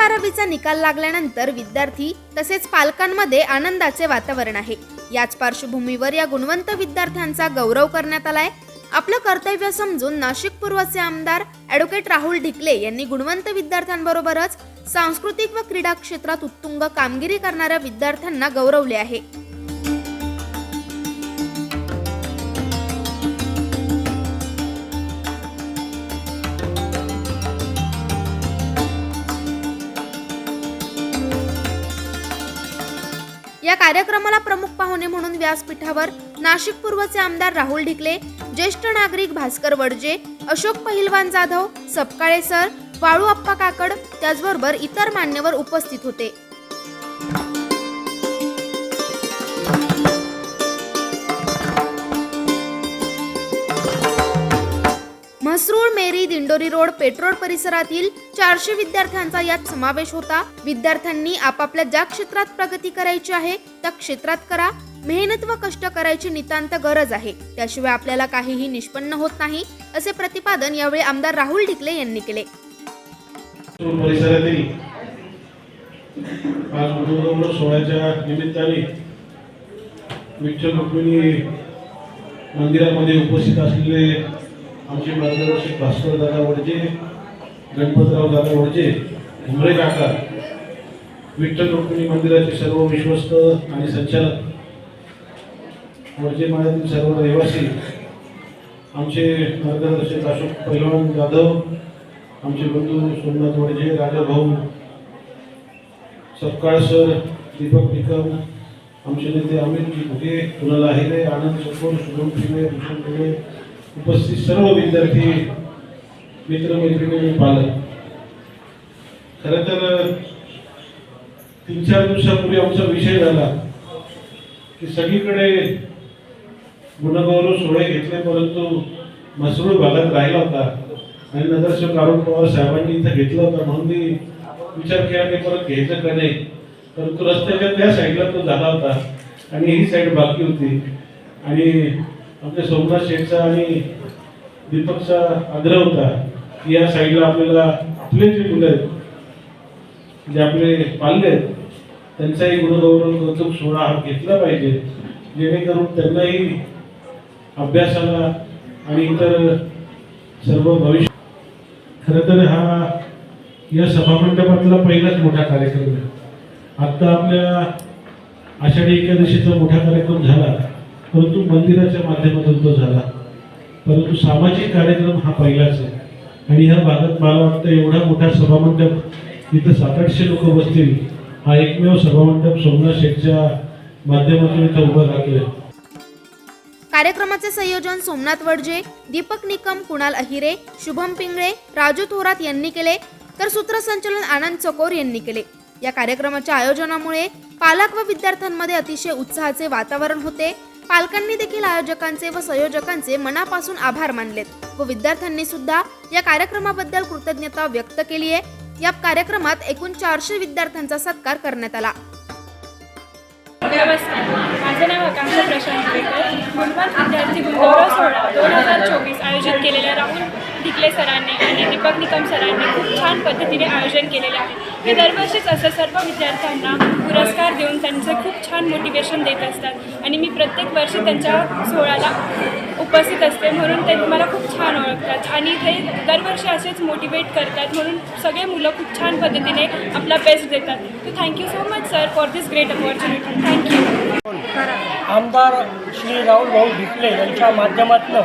बारावीचा निकाल लागल्यानंतर विद्यार्थी तसेच पालकांमध्ये आनंदाचे वातावरण आहे. याच पार्श्वभूमीवर या गुणवंत विद्यार्थ्यांचा गौरव करण्यात आलाय. आपलं कर्तव्य समजून नाशिक पूर्वचे आमदार ॲडव्होकेट राहुल ढिकले यांनी गुणवंत विद्यार्थ्यांबरोबरच सांस्कृतिक व क्रीडा क्षेत्रात उत्तुंग कामगिरी करणाऱ्या विद्यार्थ्यांना गौरवले आहे. कार्यक्रमाला प्रमुख पाहुणे म्हणून व्यासपीठावर नाशिक पूर्वचे आमदार राहुल ढिकले ज्येष्ठ नागरिक भास्कर वडजे अशोक पहिलवान जाधव सपकाळे सर वाळू अप्पा काकड त्याचबरोबर इतर मान्यवर उपस्थित होते. म्हसरूळ मेरी दिंडोरी रोड पेट्रोल परिसरातील चारशे विद्यार्थ्यांचा यात समावेश होता विद्यार्थ्यांनी आपापल्या ज्या क्षेत्रात प्रगती करायची आहे त्या क्षेत्रात करा मेहनत व कष्ट करायची नितांत गरज आहे त्याशिवाय आपल्याला काहीही निष्पन्न होत नाही असे प्रतिपादन यावेळी आमदार राहुल ढिकले यांनी केले परिसरातील आज सोहळ्याच्या निमित्ताने विठ्ठल रुक्मिणी मंदिरामध्ये उपस्थित असलेले आमचे मार्गदर्शक भास्कर दादा वडजे गणपतराव दादा वडजे घुमरे काका विठ्ठल रुक्मिणी मंदिराचे सर्व विश्वस्त आणि संचालक वडजे माळ्यातील सर्व रहिवासी आमचे मार्गदर्शक अशोक पहिलवान जाधव आमचे बंधू सोमनाथ वडजे राजा भाऊ सपकाळ सर दीपक निकम आमचे नेते अमित घुगे कुणाल आहिरे आनंद चकोर शुभम पिंगळे भूषण पिंगळे उपस्थित सर्व विद्यार्थी मित्रमैत्रिणी पालक. खरं तर तीन चार दिवसापूर्वी आमचा विषय झाला की सगळीकडे गुणगौरव सोहळे घेतले परंतु मसरूळ भागात राहिला होता. आणि नगरसेवक अरुण पवार साहेबांनी इथं घेतला होता. म्हणून मी विचार केला की परत घ्यायचं का नाही. परंतु रस्त्याच्या त्या साईडला तो झाला होता. आणि ही साईड बाकी होती. आणि आपल्या सोमनाथ शेठचा आणि दीपकचा आग्रह होता की या साईडला आपल्याला आपले जे मुलं आहेत जे आपले पाल्य आहेत त्यांचाही गुणगौरव कौतुक सोहळा हा घेतला पाहिजे जेणेकरून त्यांनाही अभ्यासाला आणि इतर सर्व भविष्य खरं तर हा या सभामंडपातला पहिलाच मोठा कार्यक्रम आहे. आत्ता आपल्या आषाढी एकादशीचा मोठा कार्यक्रम झाला. परंतु मंदिराच्या माध्यमातून तो झाला. परंतु सामाजिक कार्यक्रम हा पहिलाच आहे. आणि ह्या भागात मला वाटतं एवढा मोठा सभामंडप इथं सात आठशे लोक बसतील हा एकमेव सभामंडप सोमनाथ शेठच्या माध्यमातून इथं उभा राहतोय. कार्यक्रमाचे संयोजन सोमनाथ वडजे दीपक निकम कुणाल अहिरे शुभम पिंगळे राजू थोरात यांनी केले तर सूत्रसंचलन आनंद चकोर यांनी केले. या कार्यक्रमाच्या आयोजनामुळे पालक व विद्यार्थ्यांमध्ये अतिशय उत्साहाचे वातावरण होते. पालकांनी देखील आयोजकांचे व संयोजकांचे मनापासून आभार मानलेत व विद्यार्थ्यांनी सुद्धा या कार्यक्रमाबद्दल कृतज्ञता व्यक्त केली आहे. या कार्यक्रमात एकूण चारशे विद्यार्थ्यांचा सत्कार करण्यात आला. नमस्कार. माझं नाव आकांक्षा प्रशांत बेकर. गुणवंत विद्यार्थी गौरव सोहळा दोन हजार चोवीस आयोजित केलेल्या राहुल ढिकले सरांनी आणि दीपक निकम सरांनी खूप छान पद्धतीने आयोजन केलेले आहे. ते दरवर्षीच असं सर्व विद्यार्थ्यांना पुरस्कार देऊन त्यांचं खूप छान मोटिवेशन देत असतात. आणि मी प्रत्येक वर्षी त्यांच्या सोहळ्याला उपस्थित असते म्हणून ते मला खूप छान ओळखतात. आणि ते दरवर्षी असेच मोटिवेट करतात म्हणून सगळे मुलं खूप छान पद्धतीने आपला बेस्ट देतात. तर thank you so much sir for this great opportunity thank you आमदार श्री राहुल भाऊ ढिकले यांच्या माध्यमातून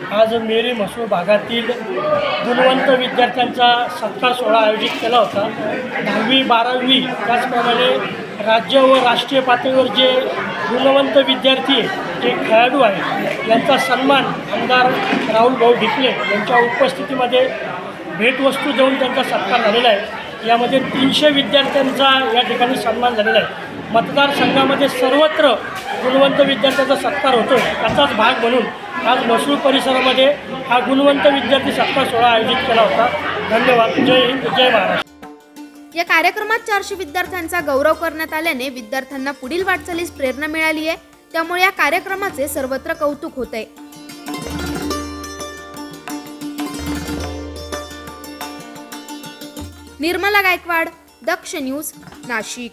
आज मेरी म्हसूळ भागातील गुणवंत विद्यार्थ्यांचा सत्कार सोहळा आयोजित केला होता. दहावी बारावी त्याचप्रमाणे राज्य व राष्ट्रीय पातळीवर जे गुणवंत विद्यार्थी आहे जे खेळाडू आहेत यांचा सन्मान आमदार राहुल भाऊ ढिकले यांच्या उपस्थितीमध्ये भेटवस्तू देऊन त्यांचा सत्कार झालेला आहे. यामध्ये तीनशे विद्यार्थ्यांचा या ठिकाणी सन्मान झालेला आहे. मतदारसंघामध्ये सर्वत्र गुणवंत विद्यार्थ्याचा सत्कार होतो त्याचाच भाग म्हणून आज मसूर परिसरामध्ये हा गुणवंत विद्यार्थी सत्कार सोहळा आयोजित केला होता. धन्यवाद. जय हिंद जय महाराष्ट्र. या कार्यक्रमात चारशे विद्यार्थ्यांचा गौरव करण्यात आल्याने विद्यार्थ्यांना पुढील वाटचालीस प्रेरणा मिळाली आहे. त्यामुळे या कार्यक्रमाचे सर्वत्र कौतुक होत आहे. निर्मला गायकवाड दक्ष न्यूज नाशिक.